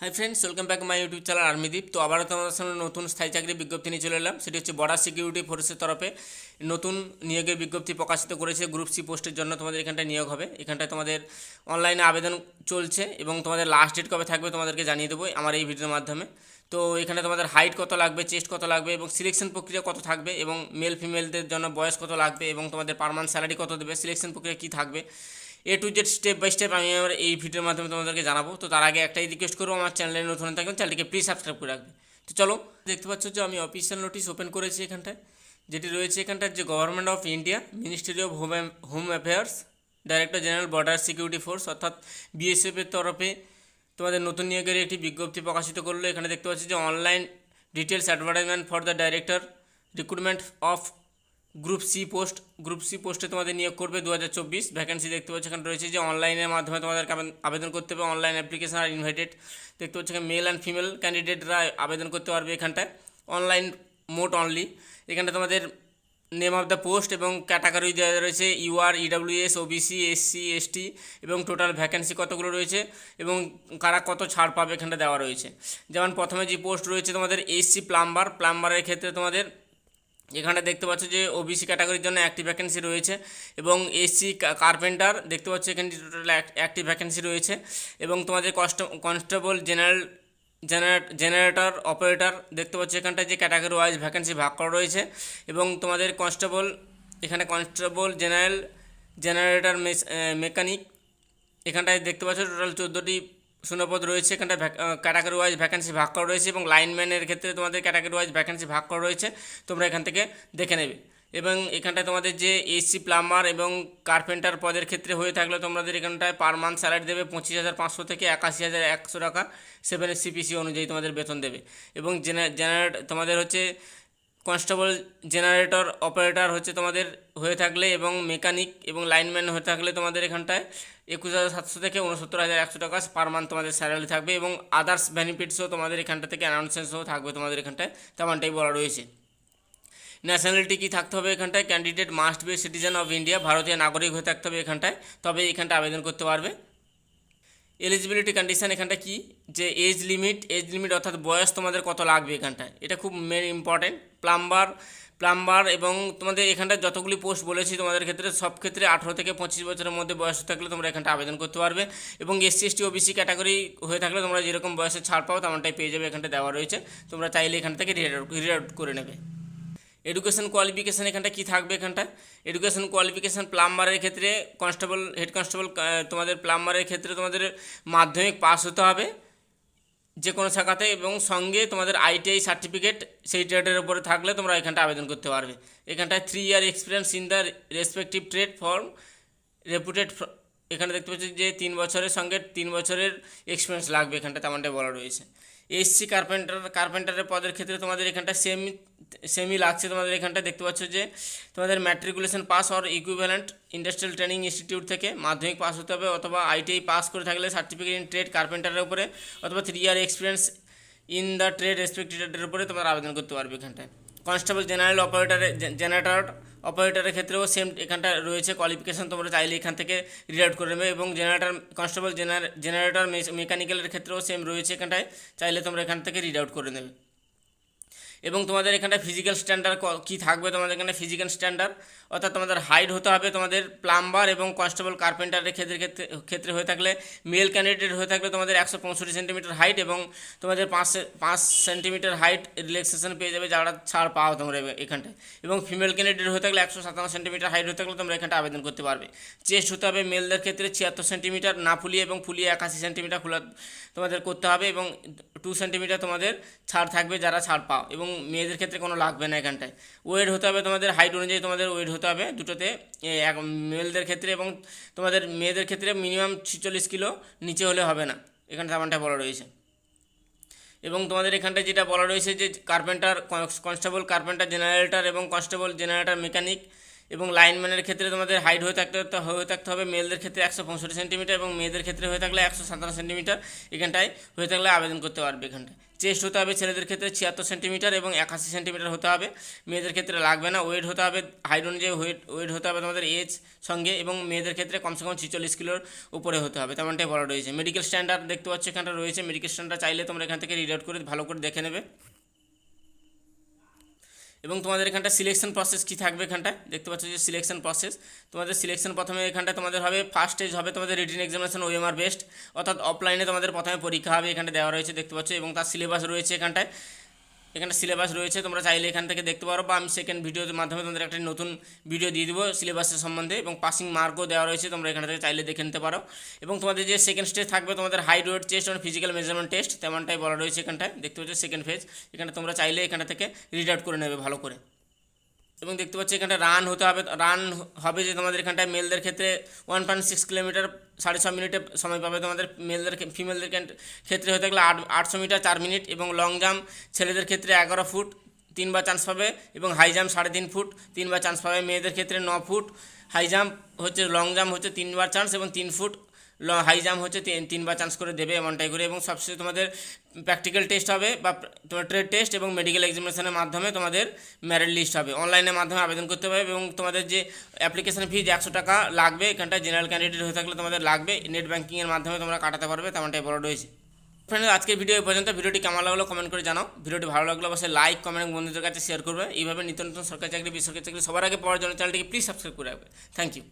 Hi friends welcome back my YouTube channel Armydeep তো আবারও তোমাদের সামনে নতুন স্থায়ী চাকরির বিজ্ঞপ্তি নিয়ে চলে এলাম। সেটি হচ্ছে বর্ডার সিকিউরিটি ফোর্সের তরফে নতুন নিয়োগের বিজ্ঞপ্তি প্রকাশিত করেছে গ্রুপ সি পোস্টের জন্য তোমাদের এখানটায় নিয়োগ হবে। এখানটায় তোমাদের অনলাইনে আবেদন চলছে এবং তোমাদের লাস্ট ডেট কবে থাকবে তোমাদেরকে জানিয়ে দেবো আমার এই ভিডিওর মাধ্যমে। তো এখানে তোমাদের হাইট কত লাগবে চেস্ট কত লাগবে এবং সিলেকশন প্রক্রিয়া কত থাকবে এবং মেল ফিমেলদের জন্য বয়স কত লাগবে এবং তোমাদের পার মান্থ স্যালারি কত দেবে সিলেকশন প্রক্রিয়া কী থাকবে A to Z step by step আমি আমার এই ভিডিওর মাধ্যমে তোমাদেরকে জানাব। তো তার আগে একটাই রিকোয়েস্ট করব, আমার চ্যানেলে নতুন থাকবেন চ্যানেলটিকে প্লিজ সাবস্ক্রাইব করে রাখবে। তো চলো, দেখতে পাচ্ছ যে আমি অফিসিয়াল নোটিশ ওপেন করেছি এখানটায়। যেটি রয়েছে এখানটার যে government of India ministry of home home affairs director general border security force অর্থাৎ বিএসএফের তরফে তোমাদের নতুন নিয়োগের একটি বিজ্ঞপ্তি প্রকাশিত করল। এখানে দেখতে পাচ্ছি যে online details advertisement for the director recruitment of group C post, group C পোস্টে তোমাদের নিয়োগ করবে দু হাজার চব্বিশ। ভ্যাকেন্সি দেখতে পাচ্ছ, এখানে রয়েছে যে অনলাইনের মাধ্যমে তোমাদেরকে আবেদন- করতে হবে। অনলাইন অ্যাপ্লিকেশন আর ইনভাইটেড দেখতে পাচ্ছ এখানে মেল অ্যান্ড ফিমেল ক্যান্ডিডেটরা আবেদন করতে পারবে এখানটায়। অনলাইন মোট অনলি এখানটা তোমাদের নেম অফ দ্য পোস্ট এবং ক্যাটাগরি দেওয়া রয়েছে। UR EWS OBC SC ST এবং টোটাল ভ্যাকেন্সি কতগুলো রয়েছে এবং কারা কত ছাড় পাবে এখানটা দেওয়া রয়েছে। যেমন প্রথমে যে পোস্ট রয়েছে তোমাদের এসসি প্লাম্বার প্লাম্বারের ক্ষেত্রে তোমাদের এখানে দেখতে পাচ্ছ যে ওবিসি ক্যাটাগরির জন্য একটি ভ্যাকেন্সি রয়েছে এবং এসসি কার্পেন্টার দেখতে পাচ্ছ এখানে টোটাল একটি ভ্যাকেন্সি রয়েছে এবং তোমাদের কষ্ট constable general generate generator operator দেখতে পাচ্ছ এখানটায় যে ক্যাটাগরি ওয়াইজ ভ্যাকেন্সি ভাগ করা রয়েছে এবং তোমাদের কনস্টেবল এখানে কনস্টেবল জেনারেল জেনারেটর মেকানিক এখানটায় দেখতে পাচ্ছ টোটাল চোদ্দোটি শূন্যপদ রয়েছে, এখানটা ক্যাটাগরি ওয়াইজ ভ্যাকেন্সি ভাগ করা রয়েছে এবং লাইনম্যানের ক্ষেত্রে তোমাদের ক্যাটাগরি ওয়াইজ ভ্যাকেন্সি ভাগ করা রয়েছে, তোমরা এখান থেকে দেখে নেবে। এবং এখানটায় তোমাদের যে এসি প্লাম্বার এবং কার্পেন্টার পদের ক্ষেত্রে হয়ে থাকলে তোমাদের এখানটায় পার মান্থ স্যালারি দেবে পঁচিশ হাজার পাঁচশো থেকে একাশি হাজার একশো টাকা সেভেন সিপিসি অনুযায়ী তোমাদের বেতন দেবে। এবং জেনারেট তোমাদের হচ্ছে কনস্টেবল জেনারেটর, অপারেটর হচ্ছে তোমাদের হয়ে থাকলে এবং মেকানিক এবং লাইনম্যান হয়ে থাকলে তোমাদের এখানটায় একুশ হাজার সাতশো থেকে উনসত্তর হাজার একশো টাকা পার মান্থ তোমাদের স্যালারি থাকবে এবং আদার্স বেনিফিটসও তোমাদের এখানটা থেকে অ্যানাউন্সমেন্টসও থাকবে তোমাদের এখানটায় তেমনটাই বলা রয়েছে। ন্যাশনালিটি কি থাকতে হবে এখানটায়? Candidate must be citizen of India ভারতীয় নাগরিক হয়ে থাকতে হবে এখানটায় তবে এখানটা আবেদন করতে পারবে। এলিজিবিলিটি কন্ডিশন এখানটা কি? যে এজ লিমিট এজ লিমিট অর্থাৎ বয়স তোমাদের কত লাগবে এখানটায়। এটা খুব মেন ইম্পর্টেন্ট প্লাম্বার প্লাম্বার এবং তোমাদের এখানটায় যতগুলি পোস্ট বলেছি তোমাদের ক্ষেত্রে, সব ক্ষেত্রে আঠেরো থেকে পঁচিশ বছরের মধ্যে বয়স থাকলে তোমরা এখানটা আবেদন করতে পারবে। এবং এসসি এসটি ওবিসি ক্যাটাগরি হয়ে থাকলে তোমরা যেরকম বয়সে ছাড় পাও, তেমনটাই পেয়ে যাবে এখানটা দেওয়া রয়েছে। তোমরা চাইলে এখান থেকে রিড করে নেবে। এডুকেশন কোয়ালিফিকেশান এখানটা কী থাকবে এখানটায়? এডুকেশন কোয়ালিফিকেশান প্লাম্বারের ক্ষেত্রে কনস্টেবল হেড কনস্টেবল তোমাদের প্লাম্বারের ক্ষেত্রে তোমাদের মাধ্যমিক পাস হতে হবে যে কোনো শাখাতে এবং সঙ্গে তোমাদের আইটিআই সার্টিফিকেট সেই ট্রেডের উপরে থাকলে তোমরা এখানটা আবেদন করতে পারবে। এখানটায় three year experience in the respective trade form reputed এখানে দেখতে পাচ্ছি যে তিন বছরের সঙ্গে তিন বছরের এক্সপিরিয়েন্স লাগবে এখানটা তেমনটাই বলা রয়েছে। এসসি কার্পেন্টার কার্পেন্টারের পদের ক্ষেত্রে তোমাদের এখানটা সেম সেমই লাগছে। তোমাদের এখানটা দেখতে পাচ্ছ যে তোমাদের matriculation pass or equivalent industrial training institute থেকে মাধ্যমিক পাস হতে হবে অথবা আইটিআই পাস করে থাকলে সার্টিফিকেট ইন ট্রেড কার্পেন্টারের উপরে অথবা three year experience in the trade রেসপেক্টেডের উপরে তোমরা আবেদন করতে পারবে এখানটায়। কনস্টেবল জেনারেল অপারেটারের জেনারেটর অপারেটরের ক্ষেত্রেও সেম এখানটা রয়েছে। কোয়ালিফিকেশন তোমরা চাইলে এখান থেকে রিড করে নেবে এবং জেনারেটার কনস্টেবল জেনারেটর মেকানিক্যালের ক্ষেত্রেও সেম রয়েছে এখানটায়। চাইলে তোমরা এখান থেকে রিড আউট করে নেবে। এবং তোমাদের এখানটা ফিজিক্যাল স্ট্যান্ডার্ড কী থাকবে তোমাদের এখানে ফিজিক্যাল স্ট্যান্ডার্ড অর্থাৎ তোমাদের হাইট হতে হবে তোমাদের প্লাম্বার এবং কনস্টেবল কার্পেন্টারের ক্ষেত্রে ক্ষেত্রে হয়ে থাকলে মেল ক্যান্ডিডেট হয়ে থাকলে তোমাদের একশো পঁয়ষট্টি সেন্টিমিটার হাইট এবং তোমাদের পাঁচ পাঁচ সেন্টিমিটার হাইট রিল্যাক্সেশন পেয়ে যাবে যারা ছাড় পাও তোমরা এখানটায়। এবং ফিমেল ক্যান্ডিডেট হয়ে থাকলে একশো সাতান্ন সেন্টিমিটার হাইট হয়ে থাকলে তোমরা এখানটা আবেদন করতে পারবে। চেস্ট হতে হবে মেলদের ক্ষেত্রে ছিয়াত্তর সেন্টিমিটার না ফুলিয়ে এবং ফুলিয়ে একাশি সেন্টিমিটার খোলা তোমাদের করতে হবে এবং টু সেন্টিমিটার তোমাদের ছাড় থাকবে যারা ছাড় পাও। এবং মেয়েদের ক্ষেত্রে কোনো লাগবে না এখানটায়। ওয়েট হতে হবে তোমাদের হাইট অনুযায়ী তোমাদের ওয়েট হতে হবে দুটোতে। এক মেলদের ক্ষেত্রে এবং তোমাদের মেয়েদের ক্ষেত্রে মিনিমাম ছিচল্লিশ কিলো নিচে হলে হবে না। এখানে তেমনটা বলা রয়েছে। এবং তোমাদের এখানটায় যেটা বলা রয়েছে যে কার্পেন্টার কনস্টেবল কার্পেন্টার জেনারেটর এবং কনস্টেবল জেনারেটর মেকানিক এবং লাইনম্যানের ক্ষেত্রে তোমাদের হাইট হয়ে থাকতে হয়ে থাকতে হবে, মেলদের ক্ষেত্রে একশো পঁয়ষট্টি সেন্টিমিটার এবং মেয়েদের ক্ষেত্রে হয়ে থাকলে একশো সাতান্ন সেন্টিমিটার। এখানটায় হয়ে থাকলে আবেদন করতে পারবে এখানটায়। চেস্ট হতে হবে ছেলেদের ক্ষেত্রে ছিয়াত্তর সেন্টিমিটার এবং একাশি সেন্টিমিটার হতে হবে। মেয়েদের ক্ষেত্রে লাগবে না, ওয়েট হতে হবে, হাইট অনুযায়ী ওয়েট ওয়েট হতে হবে তোমাদের এজ সঙ্গে এবং মেয়েদের ক্ষেত্রে কমসে কম ছিচল্লিশ কিলোর উপরে হতে হবে। তেমনটাই বলা রয়েছে। মেডিকেল স্ট্যান্ডার্ড দেখতে পাচ্ছ এখানটা রয়েছে। মেডিকেল স্ট্যান্ডার্ড চাইলে তোমরা এখান থেকে রিড আউট করে, ভালো করে দেখে নেবে। এবং তোমাদের এখানটা সিলেকশন প্রসেস কী থাকবে এখানটায়? দেখতে পাচ্ছ যে সিলেকশন প্রসেস তোমাদের সিলেকশন প্রথমে এখানটায় তোমাদের হবে ফার্স্ট স্টেজ হবে তোমাদের রিটিন এক্সামিনেশন ওএমআর বেস্ট অর্থাৎ অফলাইনে তোমাদের প্রথমে পরীক্ষা হবে এখানটা দেওয়া রয়েছে, দেখতে পাচ্ছ, এবং তার সিলেবাস রয়েছে এখানটায়। এখানে সিলেবাস রয়েছে, তোমরা চাইলে এখান থেকে দেখতে পারো বা আমি সেকেন্ড ভিডিওর মাধ্যমে তোমাদের একটা নতুন ভিডিও দিয়ে দেবো সিলেবাসের সম্বন্ধে এবং পাসিং মার্কও দেওয়া রয়েছে, তোমরা এখান থেকে চাইলে দেখে নিতে পারো। এবং তোমাদের যে সেকেন্ড স্টেজ থাকবে, তোমাদের হাইট ওয়েট টেস্ট এবং ফিজিক্যাল মেজারমেন্ট টেস্ট তেমনটাই বলা রয়েছে এখানটায়, দেখতে পাচ্ছ সেকেন্ড ফেজ এখানে তোমরা চাইলে এখান থেকে রিড আউট করে নেবে ভালো করে। এবং দেখতে পাচ্ছি এখানটা রান হতে হবে রান হবে যে তোমাদের এখানটায় মেলদের ক্ষেত্রে ওয়ান পয়েন্ট সিক্স কিলোমিটার সাড়ে ছ মিনিটে সময় পাবে তোমাদের মেলদের ফিমেলদের ক্ষেত্রে হতে গেলে আট, আটশো মিটার চার মিনিট এবং লং জাম্প ছেলেদের ক্ষেত্রে এগারো ফুট তিনবার চান্স পাবে এবং হাই জাম্প সাড়ে তিন ফুট তিনবার চান্স পাবে মেয়েদের ক্ষেত্রে ন ফুট। হাই জাম্প হচ্ছে লং জাম্প হচ্ছে তিনবার চান্স এবং তিন ফুট হাই জাম্প হচ্ছে তিন, তিনবার চান্স করে দেবে এমনটাই করে এবং সবশেষে তোমাদের প্র্যাকটিক্যাল টেস্ট হবে বা তোমার ট্রেড টেস্ট এবং মেডিকেল এক্সামিনেশনের মাধ্যমে তোমাদের ম্যারিট লিস্ট হবে। অনলাইনের মাধ্যমে আবেদন করতে হবে এবং তোমাদের যে অ্যাপ্লিকেশন ফিজ একশো টাকা লাগবে, এখানটায় জেনারেল ক্যান্ডিডেট হয়ে থাকলে তোমাদের লাগবে। নেট ব্যাঙ্কিংয়ের মাধ্যমে তোমরা কাটাতে পারবে, তেমনটাই বড় রয়েছে। ফ্রেন্ড আজকের ভিডিও পর্যন্ত। ভিডিওটি কেমন লাগল কমেন্ট করে জানাও। ভিডিওটি ভালো লাগল অবশ্যই লাইক কমেন্ট বন্ধুদের কাছে শেয়ার করবে। এইভাবে নিত্য নতুন সরকারি চাকরি, বেসরকারি চাকরি সবার আগে পাওয়ার জন্য চ্যানেলটিকে প্লিজ সাবস্ক্রাইব করে রাখবে। Thank you